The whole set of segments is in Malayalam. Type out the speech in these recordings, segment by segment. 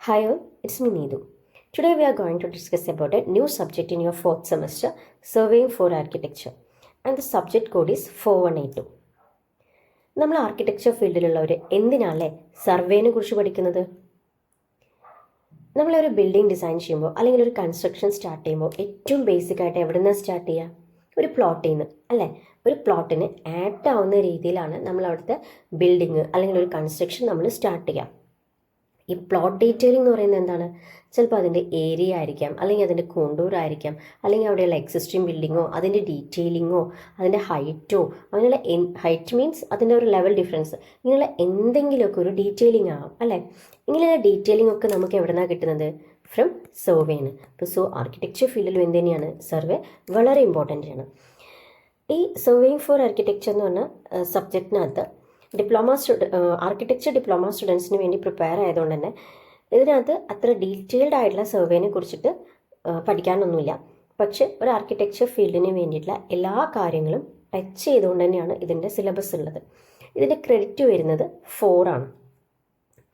Hi all, it's me Needu. Today we are going to discuss about a new subject in your fourth semester, Surveying for Architecture. And the subject code is 4182. നമ്മൾ ആർക്കിടെക്ചർ ഫീൽഡിലുള്ളവർ എന്തിനാണല്ലേ സർവേനെ കുറിച്ച് പഠിക്കുന്നത് നമ്മളൊരു ബിൽഡിംഗ് ഡിസൈൻ ചെയ്യുമ്പോൾ അല്ലെങ്കിൽ ഒരു കൺസ്ട്രക്ഷൻ സ്റ്റാർട്ട് ചെയ്യുമ്പോൾ ഏറ്റവും ബേസിക് ആയിട്ട് എവിടെ നിന്ന് സ്റ്റാർട്ട് ചെയ്യുക ഒരു പ്ലോട്ടിൽ നിന്ന് അല്ലേ ഒരു പ്ലോട്ടിന് ആക്ട് ആവുന്ന രീതിയിലാണ് നമ്മൾ അവിടുത്തെ ബിൽഡിങ് അല്ലെങ്കിൽ ഒരു കൺസ്ട്രക്ഷൻ നമ്മൾ സ്റ്റാർട്ട് ചെയ്യുക ഈ പ്ലോട്ട് ഡീറ്റെയിലിംഗ് എന്ന് പറയുന്നത് എന്താണ്? ചിലപ്പോൾ അതിന്റെ ഏരിയ ആയിരിക്കാം അല്ലെങ്കിൽ അതിന്റെ കോണ്ടൂർ ആയിരിക്കാം അല്ലെങ്കിൽ അവിടെയുള്ള എക്സിസ്റ്റിംഗ് ബിൽഡിങ്ങോ അതിന്റെ ഡീറ്റെയിലിങ്ങോ അതിന്റെ ഹൈറ്റോ അങ്ങനെയുള്ള ഹൈറ്റ് മീൻസ് അതിന്റെ ഒരു ലെവൽ ഡിഫറൻസ് ഇങ്ങനെയുള്ള എന്തെങ്കിലുമൊക്കെ ഒരു ഡീറ്റെയിലിംഗ് ആവാം അല്ലേ? ഇങ്ങനെയുള്ള ഡീറ്റെയിലിംഗ് ഒക്കെ നമുക്ക് എവിടെ നിന്നാണ് കിട്ടുന്നത് ഫ്രം സർവേയാണ് അപ്പോൾ സോ ആർക്കിടെക്ചർ ഫീൽഡിലും എന്ത് തന്നെയാണ് സർവേ വളരെ ഇമ്പോർട്ടന്റ് ആണ്. ഈ സർവേയിങ് ഫോർ ആർക്കിടെക്ചർ എന്ന് പറഞ്ഞ സബ്ജക്റ്റിനകത്ത് ഡിപ്ലോമ സ്റ്റുഡ ആർക്കിടെക്ചർ ഡിപ്ലോമ സ്റ്റുഡൻസിന് വേണ്ടി പ്രിപ്പയർ ആയതുകൊണ്ട് തന്നെ ഇതിനകത്ത് അത്ര ഡീറ്റെയിൽഡ് ആയിട്ടുള്ള സർവേനെ കുറിച്ചിട്ട് പഠിക്കാനൊന്നുമില്ല. പക്ഷെ ഒരു ആർക്കിടെക്ചർ ഫീൽഡിന് വേണ്ടിയിട്ടുള്ള എല്ലാ കാര്യങ്ങളും ടച്ച് ചെയ്തുകൊണ്ട് തന്നെയാണ് ഇതിന്റെ സിലബസ് ഉള്ളത്. ഇതിന്റെ ക്രെഡിറ്റ് വരുന്നത് ഫോർ ആണ്.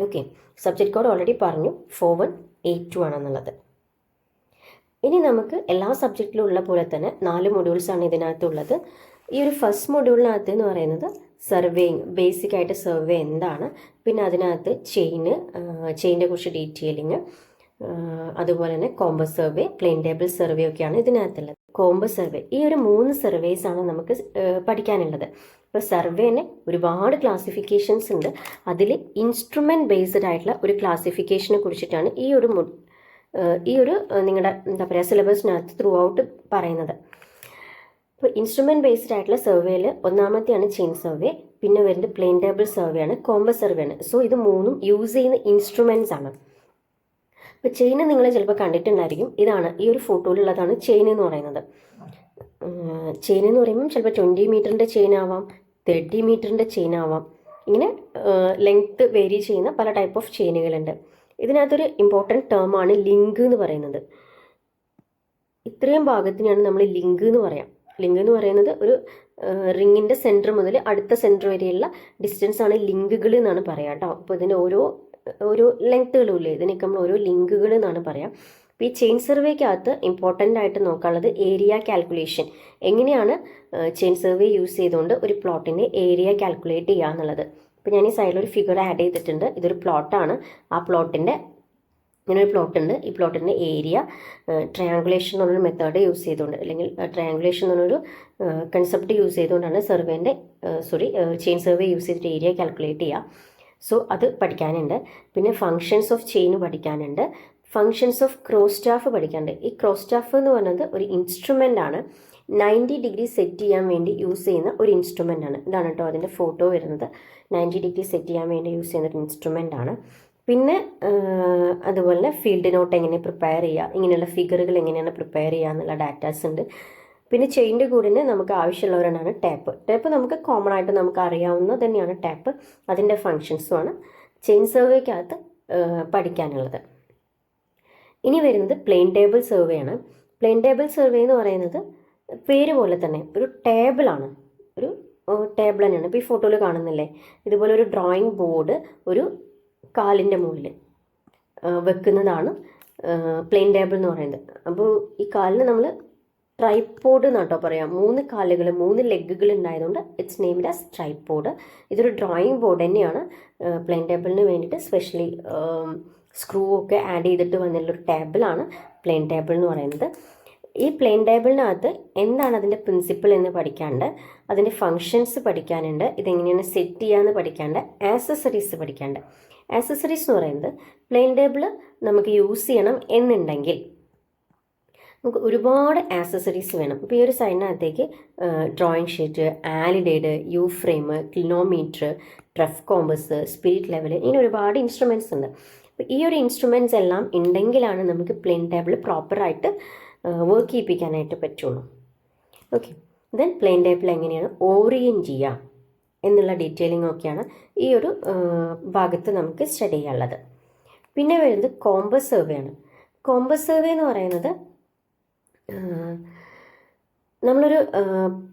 ഓക്കെ സബ്ജക്റ്റ് കോഡ് ഓൾറെഡി പറഞ്ഞു. ഫോർ വൺ എയ്റ്റ് ടു ആണെന്നുള്ളത്. ഇനി നമുക്ക് എല്ലാ സബ്ജക്റ്റിലും ഉള്ള പോലെ തന്നെ നാല് മൊഡ്യൂൾസാണ് ഇതിനകത്തുള്ളത്. ഈ ഒരു ഫസ്റ്റ് മൊഡ്യൂളിനകത്ത് എന്ന് പറയുന്നത് സർവേയിങ് ബേസിക് ആയിട്ട് സർവേ എന്താണ്? പിന്നെ അതിനകത്ത് ചെയിന് ചെയിനെ കുറിച്ച് ഡീറ്റെയിലിങ് അതുപോലെ തന്നെ compass survey plane table survey ഒക്കെയാണ് ഇതിനകത്തുള്ളത്. കോമ്പസ് സർവേ ഈ ഒരു മൂന്ന് സർവേസ് ആണ് നമുക്ക് പഠിക്കാനുള്ളത്. ഇപ്പോൾ സർവേനെ ഒരുപാട് ക്ലാസിഫിക്കേഷൻസ് ഉണ്ട്. അതിൽ ഇൻസ്ട്രുമെന്റ് ബേസ്ഡ് ആയിട്ടുള്ള ഒരു ക്ലാസിഫിക്കേഷനെ കുറിച്ചിട്ടാണ് ഈ ഒരു ഈ ഒരു നിങ്ങളുടെ എന്താ പറയുക സിലബസിനകത്ത് ത്രൂ ഔട്ട് പറയുന്നത്. ഇപ്പോൾ ഇൻസ്ട്രുമെന്റ് ബേസ്ഡ് ആയിട്ടുള്ള സർവേയിൽ ഒന്നാമത്തെയാണ് ചെയിൻ സർവേ പിന്നെ വരുന്നത് പ്ലെയിൻ ടേബിൾ സർവേ ആണ് കോമ്പസ് സർവേ ആണ്. സോ ഇത് മൂന്നും യൂസ് ചെയ്യുന്ന ഇൻസ്ട്രുമെന്റ്സ് ആണ്. ഇപ്പോൾ ചെയിൻ നിങ്ങൾ ചിലപ്പോൾ കണ്ടിട്ടുണ്ടായിരിക്കും. ഇതാണ് ഈ ഒരു ഫോട്ടോയിലുള്ളതാണ് ചെയിൻ എന്ന് പറയുന്നത്. ചെയിൻ എന്ന് പറയുമ്പം ചിലപ്പോൾ ട്വന്റി മീറ്ററിന്റെ ചെയിൻ ആവാം തേർട്ടി മീറ്ററിന്റെ ചെയിൻ ആവാം. ഇങ്ങനെ ലെങ്ത്ത് വേരി ചെയ്യുന്ന പല ടൈപ്പ് ഓഫ് ചെയിനുകളുണ്ട് ഇതിനകത്തൊരു ഇമ്പോർട്ടന്റ് ടേമാണ് ലിങ്ക് എന്ന് പറയുന്നത്. ഇത്രയും ഭാഗത്തിനാണ് നമ്മൾ ലിങ്ക് എന്ന് പറയാം. ലിങ്ക് എന്ന് പറയുന്നത് ഒരു റിങ്ങിന്റെ സെന്റർ മുതൽ അടുത്ത സെന്റർ വരെയുള്ള ഡിസ്റ്റൻസ് ആണ് ലിങ്കുകൾ എന്നാണ് പറയുക കേട്ടോ അപ്പോൾ ഇതിന്റെ ഓരോ ഓരോ ലെങ്ത്തുകളും ഇല്ലേ? ഇതിനൊക്കെ നമ്മൾ ഓരോ ലിങ്കുകൾ എന്നാണ് പറയാം. അപ്പോൾ ഈ ചെയിൻ സർവേക്കകത്ത് ഇമ്പോർട്ടന്റ് ആയിട്ട് നോക്കാനുള്ളത് ഏരിയ കാൽക്കുലേഷൻ എങ്ങനെയാണ് ചെയിൻ സർവേ യൂസ് ചെയ്തുകൊണ്ട് ഒരു പ്ലോട്ടിന്റെ ഏരിയ കാൽക്കുലേറ്റ് ചെയ്യുക എന്നുള്ളത് അപ്പോൾ ഞാൻ ഈ സൈഡിൽ ഒരു ഫിഗർ ആഡ് ചെയ്തിട്ടുണ്ട്. ഇതൊരു പ്ലോട്ടാണ് ആ പ്ലോട്ടിന്റെ ഇങ്ങനെ ഒരു പ്ലോട്ട് ഉണ്ട്. ഈ പ്ലോട്ടിന്റെ ഏരിയ ട്രയാങ്കുലേഷൻ എന്നൊരു മെത്തേഡ് യൂസ് ചെയ്തുകൊണ്ട് അല്ലെങ്കിൽ ട്രയാങ്കുലേഷൻ എന്നൊരു കൺസെപ്റ്റ് യൂസ് ചെയ്തുകൊണ്ടാണ് സർവേന്റെ സോറി ചെയിൻ സർവേ യൂസ് ചെയ്തിട്ട് ഏരിയ കാൽക്കുലേറ്റ് ചെയ്യുക സോ അത് പഠിക്കാനുണ്ട്. പിന്നെ ഫങ്ഷൻസ് ഓഫ് ചെയിൻ പഠിക്കാനുണ്ട്. ഫങ്ഷൻസ് ഓഫ് ക്രോസ് സ്റ്റാഫ് പഠിക്കാനുണ്ട്. ഈ ക്രോസ് സ്റ്റാഫ് എന്ന് പറയുന്നത് ഒരു ഇൻസ്ട്രുമെന്റ് ആണ്. നയന്റി ഡിഗ്രി സെറ്റ് ചെയ്യാൻ വേണ്ടി യൂസ് ചെയ്യുന്ന ഒരു ഇൻസ്ട്രുമെന്റ് ആണ്. ഇതാണ് കേട്ടോ അതിന്റെ ഫോട്ടോ വരുന്നത്. നയന്റി ഡിഗ്രി സെറ്റ് ചെയ്യാൻ വേണ്ടി യൂസ് ചെയ്യുന്ന ഒരു ഇൻസ്ട്രുമെന്റ് ആണ്. പിന്നെ അതുപോലെ ഫീൽഡ് നോട്ട് എങ്ങനെ പ്രിപ്പയർ ചെയ്യുക ഇങ്ങനെയുള്ള ഫിഗറുകൾ എങ്ങനെയാണ് പ്രിപ്പയർ ചെയ്യുക എന്നുള്ള ഡാറ്റാസ് ഉണ്ട്. പിന്നെ ചെയിന്റെ കൂടെ നമുക്ക് ആവശ്യമുള്ളവരാണ് ടാപ്പ് ടാപ്പ് നമുക്ക് കോമൺ ആയിട്ട് നമുക്ക് അറിയാവുന്ന തന്നെയാണ് ടാപ്പ് അതിന്റെ ഫങ്ഷൻസുമാണ് ചെയിൻ സർവേക്കകത്ത് പഠിക്കാനുള്ളത്. ഇനി വരുന്നത് പ്ലെയിൻ ടേബിൾ സർവേ ആണ്. പ്ലെയിൻ ടേബിൾ സർവേ എന്ന് പറയുന്നത് പേര് പോലെ തന്നെ ഒരു ടേബിളാണ് ഒരു ടേബിൾ തന്നെയാണ്. ഇപ്പോൾ ഈ ഫോട്ടോയിൽ കാണുന്നില്ലേ? ഇതുപോലെ ഒരു ഡ്രോയിങ് ബോർഡ് ഒരു കാലിന്റെ മുകളിൽ വെക്കുന്നതാണ് പ്ലെയിൻ ടേബിൾ എന്ന് പറയുന്നത്. അപ്പോൾ ഈ കാലിന് നമ്മൾ ട്രൈപ്പോഡ് എന്നാട്ടോ പറയാം. മൂന്ന് കാലുകൾ മൂന്ന് ലെഗുകൾ ഉണ്ടായതുകൊണ്ട് ഇറ്റ്സ് നെയ്മഡ് ആസ് ട്രൈപ്പോഡ് ഇതൊരു ഡ്രോയിങ് ബോർഡ് തന്നെയാണ്. പ്ലെയിൻ ടേബിളിന് വേണ്ടിയിട്ട് സ്പെഷ്യലി സ്ക്രൂ ഒക്കെ ആഡ് ചെയ്തിട്ട് വന്നിട്ടുള്ള ഒരു ടേബിളാണ് പ്ലെയിൻ ടേബിൾ എന്ന് പറയുന്നത്. ഈ പ്ലെയിൻ ടേബിളിനകത്ത് എന്താണ് അതിന്റെ പ്രിൻസിപ്പിൾ എന്ന് പഠിക്കാണ്ട് അതിന്റെ ഫങ്ഷൻസ് പഠിക്കാനുണ്ട് ഇതെങ്ങനെയാണ് സെറ്റ് ചെയ്യാമെന്ന് പഠിക്കാണ്ട് ആക്സസറീസ് പഠിക്കാണ്ട്. ആക്സസറീസ് എന്ന് പറയുന്നത് പ്ലെയിൻ ടേബിൾ നമുക്ക് യൂസ് ചെയ്യണം എന്നുണ്ടെങ്കിൽ. നമുക്ക് ഒരുപാട് ആക്സസറീസ് വേണം. ഇപ്പോൾ ഈ ഒരു സൈഡിനകത്തേക്ക് drawing sheet alidade U frame clinometer trough compass spirit level ഇങ്ങനെ ഒരുപാട് ഇൻസ്ട്രുമെന്റ്സ് ഉണ്ട്. അപ്പോൾ ഈ ഒരു ഇൻസ്ട്രുമെന്റ്സ് എല്ലാം ഉണ്ടെങ്കിലാണ് നമുക്ക് പ്ലെയിൻ ടേബിൾ പ്രോപ്പറായിട്ട് വർക്ക് ചെയ്യിപ്പിക്കാനായിട്ട് പറ്റുള്ളൂ. ഓക്കെ ദെൻ പ്ലെയിൻ ടേബിൾ എങ്ങനെയാണ്? ഓറിയന്റ് ചെയ്യുക എന്നുള്ള ഡീറ്റെയിലിംഗ് ഒക്കെയാണ് ഈ ഒരു ഭാഗത്ത് നമുക്ക് സ്റ്റഡി ചെയ്യാനുള്ളത്. പിന്നെ വരുന്നത് കോമ്പസ് സർവേ ആണ്. കോമ്പസ് സർവേ എന്ന് പറയുന്നത് നമ്മളൊരു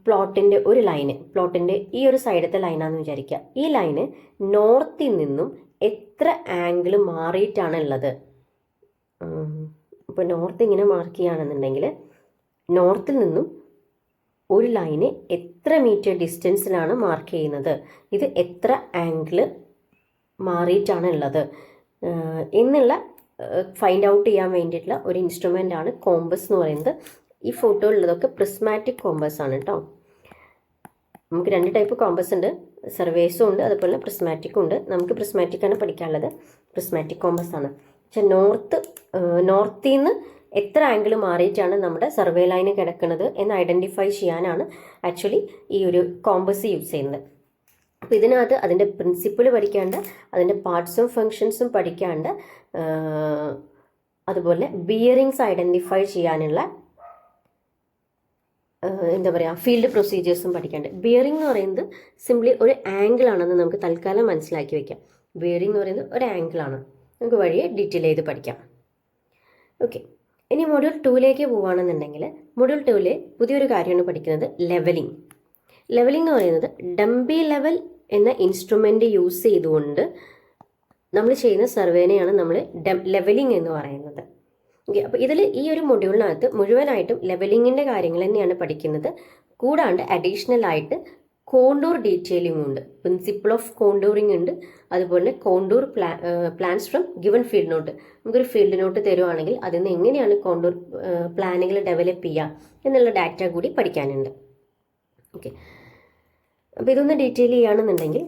പ്ലോട്ടിന്റെ ഒരു ലൈന് പ്ലോട്ടിന്റെ ഈ ഒരു സൈഡത്തെ ലൈനാന്ന് വിചാരിക്കുക. ഈ ലൈന് നോർത്തിൽ നിന്നും എത്ര ആംഗിൾ മാറിയിട്ടാണ് ഉള്ളത്? ഇപ്പോൾ നോർത്ത് ഇങ്ങനെ മാർക്ക് ചെയ്യുകയാണെന്നുണ്ടെങ്കിൽ നോർത്തിൽ നിന്നും ഒരു ലൈന് എത്ര മീറ്റർ ഡിസ്റ്റൻസിലാണ് മാർക്ക് ചെയ്യുന്നത്? ഇത് എത്ര ആംഗിൾ മാറിയിട്ടാണ് ഉള്ളത്? എന്നുള്ള ഫൈൻഡ് ഔട്ട് ചെയ്യാൻ വേണ്ടിയിട്ടുള്ള ഒരു ഇൻസ്ട്രുമെന്റ് ആണ് കോമ്പസ് എന്ന് പറയുന്നത്. ഈ ഫോട്ടോ ഉള്ളതൊക്കെ പ്രിസ്മാറ്റിക് കോമ്പസ് ആണ് കേട്ടോ നമുക്ക് രണ്ട് ടൈപ്പ് കോമ്പസ് ഉണ്ട്. സർവേസും ഉണ്ട് അതുപോലെ പ്രിസ്മാറ്റിക്കും ഉണ്ട്. നമുക്ക് പ്രിസ്മാറ്റിക് ആണ് പഠിക്കാനുള്ളത്. പ്രിസ്മാറ്റിക് കോമ്പസ് ആണ്. പക്ഷെ നോർത്ത് നോർത്തിൽ നിന്ന് എത്ര ആംഗിൾ മാറിയിട്ടാണ് നമ്മുടെ സർവേ ലൈന് കിടക്കുന്നത് എന്ന് ഐഡന്റിഫൈ ചെയ്യാനാണ് ആക്ച്വലി ഈ ഒരു കോമ്പസ് യൂസ് ചെയ്യുന്നത്. അപ്പോൾ ഇതിനകത്ത് അതിന്റെ പ്രിൻസിപ്പിൾ പഠിക്കാണ്ട് അതിന്റെ പാർട്സും ഫങ്ഷൻസും പഠിക്കാണ്ട് അതുപോലെ ബിയറിങ്സ് ഐഡന്റിഫൈ ചെയ്യാനുള്ള എന്താ പറയുക ഫീൽഡ് പ്രൊസീജിയേഴ്സും പഠിക്കാണ്ട്. ബിയറിംഗ് എന്ന് പറയുന്നത് സിംപ്ലി ഒരു ആംഗിൾ ആണെന്ന് നമുക്ക് തൽക്കാലം മനസ്സിലാക്കി വെക്കാം. ബിയറിംഗ് എന്ന് പറയുന്നത് ഒരു ആംഗിൾ ആണ്. നമുക്ക് വഴിയെ ഡീറ്റെയിൽ ചെയ്ത് പഠിക്കാം. ഓക്കെ ഇനി മൊഡ്യൂൾ ടൂലേക്ക് പോവുകയാണെന്നുണ്ടെങ്കിൽ മൊഡ്യൂൾ ടൂവിൽ പുതിയൊരു കാര്യമാണ് പഠിക്കുന്നത് ലെവലിംഗ് ലെവലിംഗ് എന്ന് പറയുന്നത് ഡംബി ലെവൽ എന്ന ഇൻസ്ട്രുമെന്റ് യൂസ് ചെയ്തുകൊണ്ട് നമ്മൾ ചെയ്യുന്ന സർവേനെയാണ് നമ്മൾ ലെവലിംഗ് എന്ന് പറയുന്നത്. ഓക്കെ അപ്പോൾ ഇതിൽ ഈ ഒരു മൊഡ്യൂളിനകത്ത് മുഴുവനായിട്ടും ലെവലിങ്ങിന്റെ കാര്യങ്ങൾ തന്നെയാണ് പഠിക്കുന്നത്. കൂടാണ്ട് അഡീഷണൽ ആയിട്ട് കോണ്ടൂർ ഡീറ്റെയിലിംഗ് ഉണ്ട്. പ്രിൻസിപ്പിൾ ഓഫ് കോണ്ടൂറിംഗ് ഉണ്ട്. അതുപോലെ തന്നെ contour പ്ലാ plans from given field note. നമുക്കൊരു ഫീൽഡ് നോട്ട് തരുവാണെങ്കിൽ അതിൽ നിന്ന് എങ്ങനെയാണ് കോണ്ടൂർ പ്ലാനുകൾ ഡെവലപ്പ് ചെയ്യുക എന്നുള്ള ഡാറ്റ കൂടി പഠിക്കാനുണ്ട്. ഓക്കെ അപ്പോൾ ഇതൊന്ന് ഡീറ്റെയിൽ ചെയ്യുകയാണെന്നുണ്ടെങ്കിൽ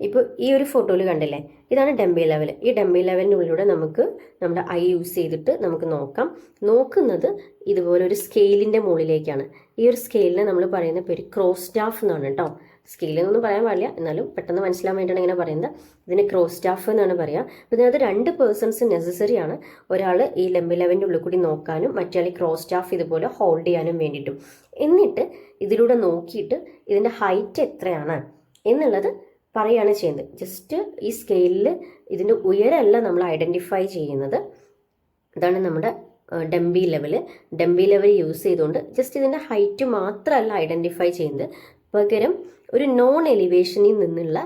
ഇപ്പോൾ ഈ ഒരു ഫോട്ടോയിൽ കണ്ടില്ലേ? ഇതാണ് ഡംബി ലെവൽ ഈ ഡംബി ലെവലിനുള്ളിലൂടെ നമുക്ക് നമ്മുടെ ഐ യൂസ് ചെയ്തിട്ട് നമുക്ക് നോക്കാം. നോക്കുന്നത് ഇതുപോലെ ഒരു സ്കെയിലിന്റെ മുകളിലേക്കാണ്. ഈ ഒരു സ്കെയിലിനെ നമ്മൾ പറയുന്ന പേര് ക്രോസ് സ്റ്റാഫ് എന്നാണ് കേട്ടോ. സ്കെയിൽ എന്നൊന്നും പറയാൻ പാടില്ല. എന്നാലും പെട്ടെന്ന് മനസ്സിലാൻ വേണ്ടിയാണ് ഇങ്ങനെ പറയുന്നത്. ഇതിന് ക്രോസ് സ്റ്റാഫ് എന്നാണ് പറയുക അപ്പോൾ ഇതിനകത്ത് രണ്ട് പേഴ്സൺസ് നെസസറി ആണ്. ഒരാൾ ഈ ലെമ്പി ലെവലിന്റെ ഉള്ളിൽ കൂടി നോക്കാനും മറ്റേ ക്രോസ് സ്റ്റാഫ് ഇതുപോലെ ഹോൾഡ് ചെയ്യാനും വേണ്ടിയിട്ടും. എന്നിട്ട് ഇതിലൂടെ നോക്കിയിട്ട് ഇതിന്റെ ഹൈറ്റ് എത്രയാണ് എന്നുള്ളത് പറയുകയാണ് ചെയ്യുന്നത്. ജസ്റ്റ് ഈ സ്കെയിലിൽ ഇതിന്റെ ഉയരമല്ല നമ്മൾ ഐഡന്റിഫൈ ചെയ്യുന്നത്. ഇതാണ് നമ്മുടെ dumpy level dumpy level use ചെയ്തുകൊണ്ട് ജസ്റ്റ് ഇതിന്റെ ഹൈറ്റ് മാത്രമല്ല ഐഡന്റിഫൈ ചെയ്യുന്നത്. പകരം ഒരു നോൺ എലിവേഷനിൽ നിന്നുള്ള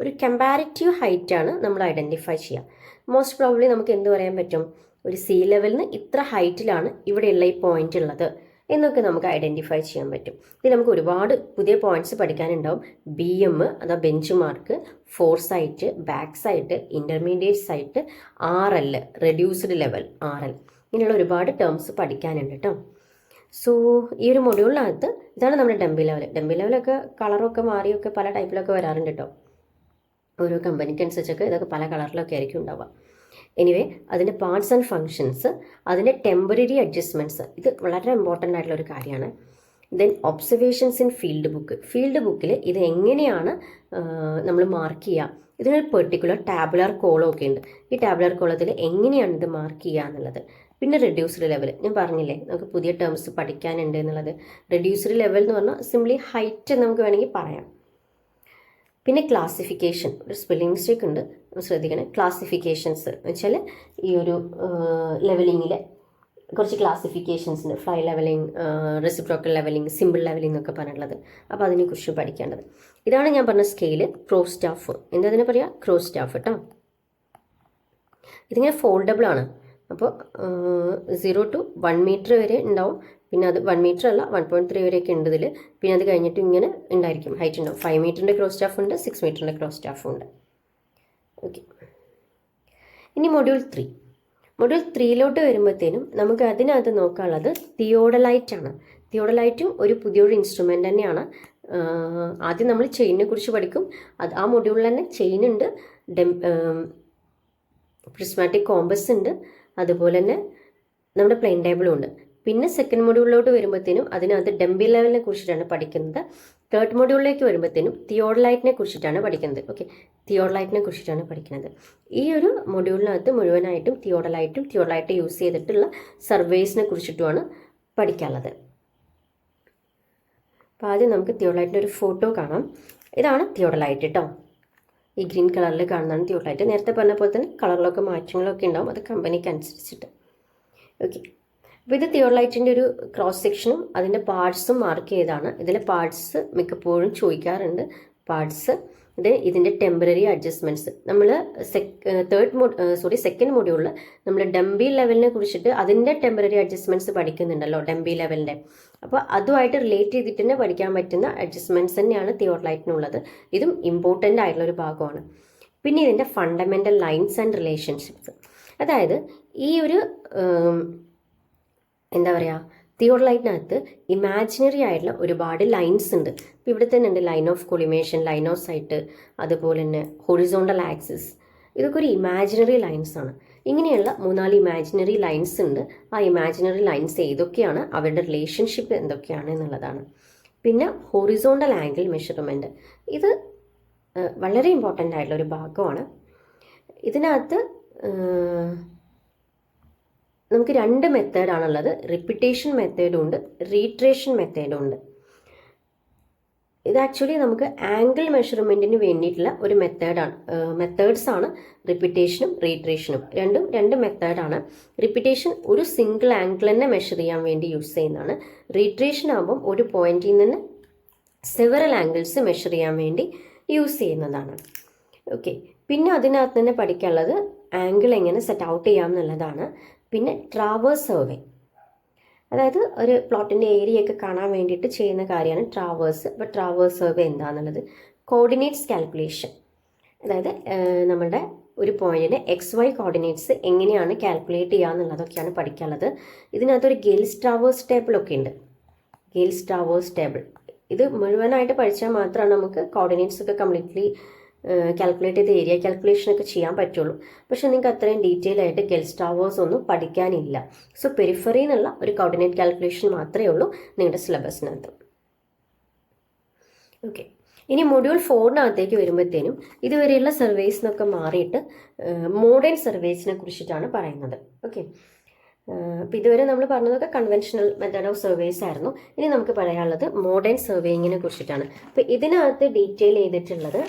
ഒരു കമ്പാരിറ്റീവ് ഹൈറ്റാണ് നമ്മൾ ഐഡന്റിഫൈ ചെയ്യുക. മോസ്റ്റ് പ്രോബ്ലി നമുക്ക് എന്ത് പറയാൻ പറ്റും? ഒരു സീ ലെവലിന് ഇത്ര ഹൈറ്റിലാണ് ഇവിടെയുള്ള ഈ പോയിന്റ് ഉള്ളത്. എന്നൊക്കെ നമുക്ക് ഐഡന്റിഫൈ ചെയ്യാൻ പറ്റും. ഇതിൽ നമുക്ക് ഒരുപാട് പുതിയ പോയിന്റ്സ് പഠിക്കാനുണ്ടാവും. ബി എം അതാ bench mark fore sight back sight intermediate sight R L reduced level R L ഇങ്ങനെയുള്ള ഒരുപാട് ടേംസ് പഠിക്കാനുണ്ട് കേട്ടോ സോ ഈ ഒരു മൊഡ്യൂളിനകത്ത് ഇതാണ് നമ്മുടെ ഡംബി ലെവൽ ഡംബി ലെവലൊക്കെ കളറൊക്കെ മാറിയൊക്കെ പല ടൈപ്പിലൊക്കെ വരാറുണ്ട് കേട്ടോ ഓരോ കമ്പനിക്ക് അനുസരിച്ചൊക്കെ ഇതൊക്കെ പല കളറിലൊക്കെ ആയിരിക്കും ഉണ്ടാവുക. എനിവേ അതിന്റെ പാർട്സ് ആൻഡ് ഫങ്ഷൻസ് അതിന്റെ ടെമ്പററി അഡ്ജസ്റ്റ്മെന്റ്സ് ഇത് വളരെ ഇമ്പോർട്ടന്റ് ആയിട്ടുള്ള ഒരു കാര്യമാണ്. Then observations in field book field ബുക്കിൽ ഇത് എങ്ങനെയാണ് നമ്മൾ മാർക്ക് ചെയ്യുക ഇതിനൊരു പെർട്ടിക്കുലർ ടാബുലർ കോളം ഒക്കെ ഉണ്ട്. ഈ ടാബുലർ കോളത്തിൽ എങ്ങനെയാണ് ഇത് മാർക്ക് ചെയ്യുക എന്നുള്ളത്? പിന്നെ റെഡ്യൂസ്ഡ് ലെവൽ ഞാൻ പറഞ്ഞില്ലേ നമുക്ക് പുതിയ ടേംസ് പഠിക്കാനുണ്ട് എന്നുള്ളത്. റെഡ്യൂസ്ഡ് ലെവൽ എന്ന് പറഞ്ഞാൽ സിംപ്ലി ഹൈറ്റ് നമുക്ക് വേണമെങ്കിൽ പറയാം. പിന്നെ ക്ലാസിഫിക്കേഷൻ ഒരു സ്പെല്ലിംഗ് മിസ്റ്റേക്ക് ഉണ്ട്. ശ്രദ്ധിക്കണം. ക്ലാസിഫിക്കേഷൻസ് എന്ന് വെച്ചാൽ ഈ ഒരു ലെവലിങ്ങിലെ കുറച്ച് ക്ലാസിഫിക്കേഷൻസ് ഉണ്ട്. Fly levelling reciprocal levelling simple levelling എന്നൊക്കെ പറഞ്ഞിട്ടുള്ളത്. അപ്പോൾ അതിനെക്കുറിച്ച് പഠിക്കേണ്ടത്. ഇതാണ് ഞാൻ പറഞ്ഞ സ്കെയിൽ ക്രോ സ്റ്റാഫ് എന്താ അതിനെ പറയുക ക്രോ സ്റ്റാഫ് കേട്ടോ ഇതിങ്ങനെ ഫോൾഡബിൾ ആണ്. അപ്പോൾ സീറോ ടു വൺ മീറ്റർ വരെ ഉണ്ടാവും. പിന്നെ അത് വൺ മീറ്റർ അല്ല വൺ പോയിന്റ് ത്രീ വരെയൊക്കെ ഉണ്ട് ഇതിൽ പിന്നെ അത് കഴിഞ്ഞിട്ട് ഇങ്ങനെ ഉണ്ടായിരിക്കും. ഹൈറ്റ് ഉണ്ടാവും. ഫൈവ് മീറ്ററിന്റെ ക്രോസ് സ്റ്റാഫ് ഉണ്ട് സിക്സ് മീറ്ററിന്റെ ക്രോസ് സ്റ്റാഫും ഉണ്ട്. ഓക്കെ ഇനി മൊഡ്യൂൾ ത്രീ മൊഡ്യൂൾ ത്രീയിലോട്ട് വരുമ്പോഴത്തേനും നമുക്ക് അതിനകത്ത് നോക്കാനുള്ളത് തിയോഡലൈറ്റ് ആണ്. തിയോഡലൈറ്റും ഒരു പുതിയൊരു ഇൻസ്ട്രുമെന്റ് തന്നെയാണ്. ആദ്യം നമ്മൾ ചെയിനിനെ കുറിച്ച് പഠിക്കും. അത് ആ മൊഡ്യൂളിൽ തന്നെ ചെയിൻ ഉണ്ട്. ഡെം പ്രിസ്മാറ്റിക് കോമ്പസ് ഉണ്ട്. അതുപോലെ തന്നെ നമ്മുടെ പ്ലെയിൻ ടേബിളും ഉണ്ട്. പിന്നെ സെക്കൻഡ് മൊഡ്യൂളിലോട്ട് വരുമ്പോഴത്തേനും അതിനകത്ത് ഡംബി ലെവലിനെ കുറിച്ചിട്ടാണ് പഠിക്കുന്നത്. തേർഡ് മൊഡ്യൂളിലേക്ക് വരുമ്പോഴത്തേനും തിയോഡലൈറ്റിനെ കുറിച്ചിട്ടാണ് പഠിക്കുന്നത്. ഓക്കെ തിയോഡലൈറ്റിനെ കുറിച്ചിട്ടാണ് പഠിക്കുന്നത്. ഈ ഒരു മൊഡ്യൂളിനകത്ത് മുഴുവനായിട്ടും തിയോഡലൈറ്റും തിയോഡലൈറ്റ് യൂസ് ചെയ്തിട്ടുള്ള സർവേസിനെ കുറിച്ചിട്ടുമാണ് പഠിക്കാനുള്ളത്. അപ്പോൾ ആദ്യം നമുക്ക് തിയോഡലൈറ്റിന്റെ ഒരു ഫോട്ടോ കാണാം. ഇതാണ് തിയോഡലൈറ്റ് കേട്ടോ ഈ ഗ്രീൻ കളറിൽ കാണുന്നതാണ് തിയോഡലൈറ്റ് നേരത്തെ പറഞ്ഞ പോലെ തന്നെ കളറിലൊക്കെ മാറ്റങ്ങളൊക്കെ ഉണ്ടാവും. അത് കമ്പനിക്ക് അനുസരിച്ചിട്ട്. ഓക്കെ അപ്പോൾ ഇത് തിയോഡലൈറ്റിന്റെ ഒരു ക്രോസ് സെക്ഷനും അതിന്റെ പാർട്സും മാർക്ക് ചെയ്താണ് ഇതിലെ പാർട്സ് മിക്കപ്പോഴും ചോദിക്കാറുണ്ട്. പാർട്സ് ഇത് ഇതിന്റെ ടെമ്പററി അഡ്ജസ്റ്റ്മെന്റ്സ് നമ്മൾ തേർഡ് മോ സോറി സെക്കൻഡ് മൊഡ്യൂളിൽ നമ്മൾ ഡംബി ലെവലിനെ കുറിച്ചിട്ട് അതിന്റെ ടെമ്പററി അഡ്ജസ്റ്റ്മെന്റ്സ് പഠിക്കുന്നുണ്ടല്ലോ ഡംബി ലെവലിന്റെ അപ്പോൾ അതുമായിട്ട് റിലേറ്റ് ചെയ്തിട്ട് തന്നെ പഠിക്കാൻ പറ്റുന്ന അഡ്ജസ്റ്റ്മെന്റ്സ് തന്നെയാണ് തിയോർലൈറ്റിനുള്ളത് ഇതും ഇമ്പോർട്ടന്റ് ആയിട്ടുള്ള ഒരു ഭാഗമാണ്. പിന്നെ ഇതിന്റെ ഫണ്ടമെന്റൽ ലൈൻസ് ആൻഡ് റിലേഷൻഷിപ്സ് അതായത് ഈ ഒരു എന്താ പറയുക തിയോഡലൈറ്റിനകത്ത് ഇമാജിനറി ആയിട്ടുള്ള ഒരുപാട് ലൈൻസ് ഉണ്ട്. ഇപ്പം ഇവിടെ തന്നെ ഉണ്ട് line of collimation line of sight അതുപോലെ തന്നെ ഹൊറിസോണ്ടൽ ആക്സിസ് ഇതൊക്കെ ഒരു ഇമാജിനറി ലൈൻസ് ആണ്. ഇങ്ങനെയുള്ള മൂന്നാൽ ഇമാജിനറി ലൈൻസ് ഉണ്ട്. ആ ഇമാജിനറി ലൈൻസ് ഏതൊക്കെയാണ് അവരുടെ റിലേഷൻഷിപ്പ് എന്തൊക്കെയാണ് എന്നുള്ളതാണ്. പിന്നെ ഹൊറിസോണ്ടൽ ആംഗിൾ മെഷർമെന്റ് ഇത് വളരെ ഇമ്പോർട്ടന്റ് ആയിട്ടുള്ള ഒരു ഭാഗമാണ്. ഇതിനകത്ത് നമുക്ക് രണ്ട് മെത്തേഡാണുള്ളത് റിപ്പിറ്റേഷൻ മെത്തേഡും ഉണ്ട്. റീട്രേഷൻ മെത്തേഡും ഉണ്ട്. ഇത് ആക്ച്വലി നമുക്ക് ആംഗിൾ മെഷർമെന്റിന് വേണ്ടിയിട്ടുള്ള ഒരു മെത്തേഡാണ് മെത്തേഡ്സ് ആണ്. റിപ്പിറ്റേഷനും റീട്രേഷനും രണ്ടും രണ്ട് മെത്തേഡാണ് റിപ്പിറ്റേഷൻ ഒരു സിംഗിൾ ആംഗിൾ തന്നെ മെഷർ ചെയ്യാൻ വേണ്ടി യൂസ് ചെയ്യുന്നതാണ്. റീട്രേഷൻ ആകുമ്പം ഒരു പോയിന്റിൽ നിന്ന് സെവറൽ ആംഗിൾസ് മെഷർ ചെയ്യാൻ വേണ്ടി യൂസ് ചെയ്യുന്നതാണ്. ഓക്കെ പിന്നെ അതിനകത്ത് തന്നെ പഠിക്കാനുള്ളത് ആംഗിൾ എങ്ങനെ സെറ്റ് ഔട്ട് ചെയ്യാം എന്നുള്ളതാണ്. പിന്നെ ട്രാവേഴ്സ് സർവേ അതായത് ഒരു പ്ലോട്ടിന്റെ ഏരിയയൊക്കെ കാണാൻ വേണ്ടിയിട്ട് ചെയ്യുന്ന കാര്യമാണ് ട്രാവേഴ്സ് അപ്പോൾ ട്രാവേഴ്സ് സർവേ എന്താണെന്നുള്ളത് കോർഡിനേറ്റ്സ് കാൽക്കുലേഷൻ അതായത് നമ്മുടെ ഒരു പോയിന്റിന് എക്സ് വൈ കോർഡിനേറ്റ്സ് എങ്ങനെയാണ് കാൽക്കുലേറ്റ് ചെയ്യുക എന്നുള്ളതൊക്കെയാണ് പഠിക്കാനുള്ളത്. ഇതിനകത്തൊരു ഗെയിൽസ് ട്രാവേഴ്സ് ടേബിളൊക്കെ ഉണ്ട്. ഗെയിൽസ് ട്രാവേഴ്സ് ടേബിൾ ഇത് മുഴുവനായിട്ട് പഠിച്ചാൽ മാത്രമാണ് നമുക്ക് കോർഡിനേറ്റ്സ് ഒക്കെ കംപ്ലീറ്റ്ലി കാൽക്കുലേറ്റ് ചെയ്ത് ഏരിയ കാൽക്കുലേഷൻ ഒക്കെ ചെയ്യാൻ പറ്റുള്ളൂ. പക്ഷെ നിങ്ങൾക്ക് അത്രയും ഡീറ്റെയിൽ ആയിട്ട് ഗെൽസ് ഒന്നും പഠിക്കാനില്ല. സോ പെരിഫറി എന്നുള്ള ഒരു കോർഡിനേറ്റ് കാൽക്കുലേഷൻ മാത്രമേ ഉള്ളൂ നിങ്ങളുടെ സിലബസിനകത്ത് ഓക്കെ ഇനി മൊഡ്യൂൾ ഫോറിനകത്തേക്ക് വരുമ്പോഴത്തേനും ഇതുവരെയുള്ള സർവേസ് എന്നൊക്കെ മാറിയിട്ട് മോഡേൺ സർവേസിനെ കുറിച്ചിട്ടാണ് പറയുന്നത്. ഓക്കെ അപ്പോൾ ഇതുവരെ നമ്മൾ പറഞ്ഞതൊക്കെ കൺവെൻഷണൽ മെത്തേഡ് ഓഫ് സർവേസ് ആയിരുന്നു. ഇനി നമുക്ക് പറയാനുള്ളത് മോഡേൺ സർവേയിങ്ങിനെ കുറിച്ചിട്ടാണ്. അപ്പോൾ ഇതിനകത്ത് ഡീറ്റെയിൽ ചെയ്തിട്ടുള്ളത്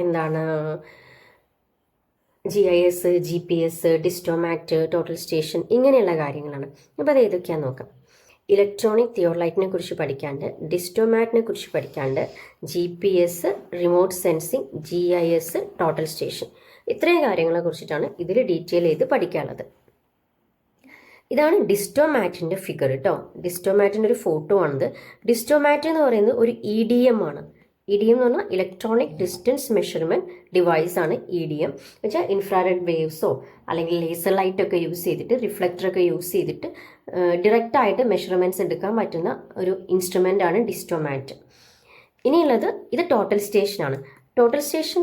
എന്താണ്? G I S G P S distomat total station ഇങ്ങനെയുള്ള കാര്യങ്ങളാണ്. അപ്പോൾ അത് ഏതൊക്കെയാണെന്ന് നോക്കാം. ഇലക്ട്രോണിക് തിയോർലൈറ്റിനെ കുറിച്ച് പഠിക്കാണ്ട് ഡിസ്റ്റോമാറ്റിനെ കുറിച്ച് പഠിക്കാണ്ട് G P S remote sensing G I S total station ഇത്രയും കാര്യങ്ങളെ കുറിച്ചിട്ടാണ് ഇതിൽ ഡീറ്റെയിൽ ചെയ്ത് പഠിക്കാനുള്ളത്. ഇതാണ് ഡിസ്റ്റോമാറ്റിന്റെ ഫിഗർ കേട്ടോ ഡിസ്റ്റോമാറ്റിന്റെ ഒരു ഫോട്ടോ ആണിത്. ഡിസ്റ്റോമാറ്റ് എന്ന് പറയുന്നത് ഒരു ഇ ഡി എം ആണ്. ഇ ഡി എം എന്ന് പറഞ്ഞാൽ ഇലക്ട്രോണിക് ഡിസ്റ്റൻസ് മെഷർമെന്റ് ഡിവൈസ് ആണ് ഇ ഡി എം വെച്ചാൽ ഇൻഫ്രാറെഡ് വേവ്സോ അല്ലെങ്കിൽ ലേസർ ലൈറ്റ് ഒക്കെ യൂസ് ചെയ്തിട്ട് റിഫ്ലക്ടറൊക്കെ യൂസ് ചെയ്തിട്ട് ഡയറക്റ്റ് ആയിട്ട് മെഷർമെന്റ്സ് എടുക്കാൻ പറ്റുന്ന ഒരു ഇൻസ്ട്രുമെന്റ് ആണ് ഡിസ്റ്റോമാറ്റ്. ഇനിയുള്ളത് ഇത് ടോട്ടൽ സ്റ്റേഷനാണ് ടോട്ടൽ സ്റ്റേഷൻ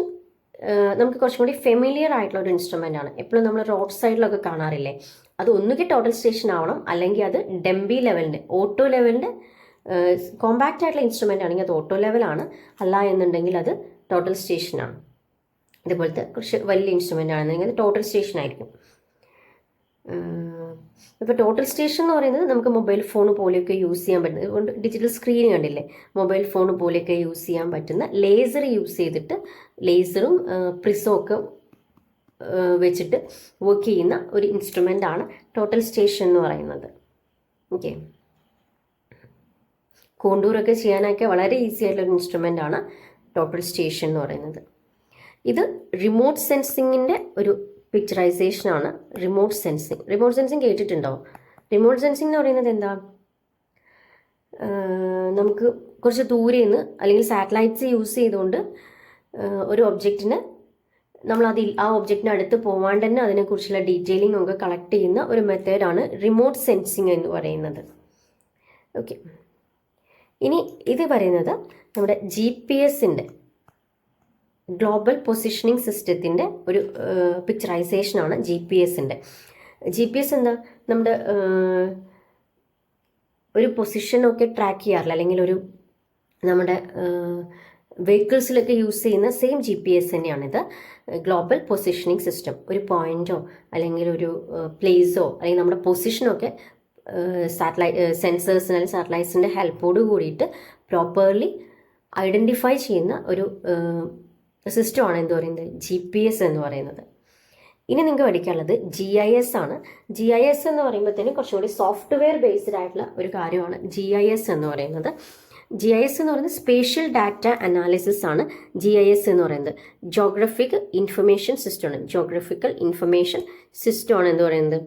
നമുക്ക് കുറച്ചും കൂടി ഫെമിലിയർ ആയിട്ടുള്ള ഒരു ഇൻസ്ട്രുമെന്റ് ആണ്. എപ്പോഴും നമ്മൾ റോഡ് സൈഡിലൊക്കെ കാണാറില്ലേ? അത് ഒന്നുകിൽ ടോട്ടൽ സ്റ്റേഷൻ ആവണം അല്ലെങ്കിൽ അത് ഡെംബി ലെവലിന്റെ ഓട്ടോ ലെവലിന്റെ കോമ്പാക്റ്റ് ആയിട്ടുള്ള ഇൻസ്ട്രുമെന്റ് ആണെങ്കിൽ അത് ഓട്ടോ ലെവലാണ് അല്ല എന്നുണ്ടെങ്കിൽ അത് ടോട്ടൽ സ്റ്റേഷനാണ് ഇതുപോലത്തെ കുറച്ച് വലിയ ഇൻസ്ട്രുമെന്റ് ആണെന്നുണ്ടെങ്കിൽ അത് ടോട്ടൽ സ്റ്റേഷൻ ആയിരിക്കും. ഇപ്പോൾ ടോട്ടൽ സ്റ്റേഷൻ എന്ന് പറയുന്നത് നമുക്ക് മൊബൈൽ ഫോൺ പോലെയൊക്കെ യൂസ് ചെയ്യാൻ പറ്റുന്നത് അതുകൊണ്ട് ഡിജിറ്റൽ സ്ക്രീൻ കണ്ടില്ലേ? മൊബൈൽ ഫോൺ പോലെയൊക്കെ യൂസ് ചെയ്യാൻ പറ്റുന്ന ലേസർ യൂസ് ചെയ്തിട്ട് ലേസറും പ്രിസും ഒക്കെ വെച്ചിട്ട് വർക്ക് ചെയ്യുന്ന ഒരു ഇൻസ്ട്രുമെന്റ് ആണ് ടോട്ടൽ സ്റ്റേഷൻ എന്ന് പറയുന്നത്. ഓക്കെ കോണ്ടൂറൊക്കെ ചെയ്യാനൊക്കെ വളരെ ഈസി ആയിട്ടുള്ള ഒരു ഇൻസ്ട്രുമെന്റ് ആണ് ടോട്ടൽ സ്റ്റേഷൻ എന്ന് പറയുന്നത്. ഇത് റിമോട്ട് സെൻസിങ്ങിന്റെ ഒരു പിക്ചറൈസേഷൻ ആണ്. റിമോട്ട് സെൻസിങ് റിമോട്ട് സെൻസിങ് കേട്ടിട്ടുണ്ടോ? റിമോട്ട് സെൻസിങ് എന്ന് പറയുന്നത് എന്താ? നമുക്ക് കുറച്ച് ദൂരെ നിന്ന് അല്ലെങ്കിൽ സാറ്റലൈറ്റ്സ് യൂസ് ചെയ്തുകൊണ്ട് ഒരു ഒബ്ജക്റ്റിന് നമ്മൾ അതിൽ ആ ഒബ്ജക്റ്റിന് അടുത്ത് പോവാണ്ട് തന്നെ അതിനെക്കുറിച്ചുള്ള ഡീറ്റെയിലിംഗ് ഒക്കെ കളക്ട് ചെയ്യുന്ന ഒരു മെത്തേഡാണ് റിമോട്ട് സെൻസിങ് എന്ന് പറയുന്നത്. ഓക്കെ ഇനി ഇത് പറയുന്നത് നമ്മുടെ ജി പി എസിന്റെ ഗ്ലോബൽ പൊസിഷനിങ് സിസ്റ്റത്തിന്റെ ഒരു പിക്ചറൈസേഷനാണ് ജി പി എസിന്റെ ജി പി എസ് എന്താ? നമ്മുടെ ഒരു പൊസിഷനൊക്കെ ട്രാക്ക് ചെയ്യാറില്ല. അല്ലെങ്കിൽ ഒരു നമ്മുടെ വെഹിക്കിൾസിലൊക്കെ യൂസ് ചെയ്യുന്ന സെയിം ജി പി എസ് തന്നെയാണിത്. ഗ്ലോബൽ പൊസിഷനിങ് സിസ്റ്റം ഒരു പോയിന്റോ അല്ലെങ്കിൽ ഒരു പ്ലേസോ അല്ലെങ്കിൽ നമ്മുടെ പൊസിഷനൊക്കെ സാറ്റലൈറ്റ് സെൻസേഴ്സിന് അല്ലെങ്കിൽ സാറ്റലൈറ്റ്സിന്റെ ഹെൽപ്പോട് കൂടിയിട്ട് പ്രോപ്പർലി ഐഡന്റിഫൈ ചെയ്യുന്ന ഒരു സിസ്റ്റമാണ് എന്ത് പറയുന്നത്? ജി പി എസ് എന്ന് പറയുന്നത്. ഇനി നിങ്ങൾക്ക് പഠിക്കാനുള്ളത് ജി ഐ എസ് ആണ്. ജി ഐ എസ് എന്ന് പറയുമ്പോഴത്തേനും കുറച്ചുകൂടി സോഫ്റ്റ്വെയർ ബേസ്ഡ് ആയിട്ടുള്ള ഒരു കാര്യമാണ് ജി ഐ എസ് എന്ന് പറയുന്നത്. ജി ഐ എസ് എന്ന് പറയുന്നത് സ്പേഷ്യൽ ഡാറ്റ അനാലിസിസ് ആണ് ജി ഐ എസ് എന്ന് പറയുന്നത്. ജോഗ്രഫിക് ഇൻഫർമേഷൻ സിസ്റ്റം ആണ്. ജോഗ്രഫിക്കൽ ഇൻഫർമേഷൻ സിസ്റ്റം ആണ് എന്ന് പറയുന്നത്.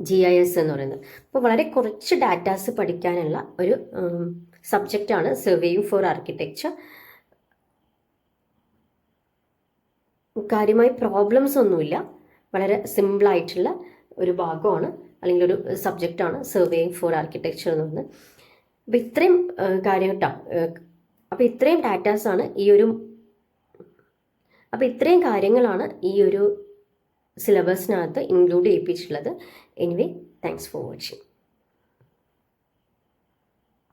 ജി ഐ എസ് എന്ന് പറയുന്നത്. അപ്പോൾ വളരെ കുറച്ച് ഡാറ്റാസ് പഠിക്കാനുള്ള ഒരു സബ്ജക്റ്റാണ് സർവേയിങ് ഫോർ ആർക്കിടെക്ചർ കാര്യമായി പ്രോബ്ലംസ് ഒന്നുമില്ല. വളരെ സിമ്പിളായിട്ടുള്ള ഒരു ഭാഗമാണ്. അല്ലെങ്കിൽ ഒരു സബ്ജക്റ്റാണ് സർവേയിങ് ഫോർ ആർക്കിടെക്ചർ എന്ന് പറയുന്നത്. അപ്പോൾ ഇത്രയും കാര്യം കേട്ടോ അപ്പോൾ ഇത്രയും ഡാറ്റാസാണ് ഈ ഒരു അപ്പോൾ ഇത്രയും കാര്യങ്ങളാണ് ഈ ഒരു സിലബസിനകത്ത് include ചെയ്യിപ്പിച്ചിട്ടുള്ളത്. Anyway thanks for watching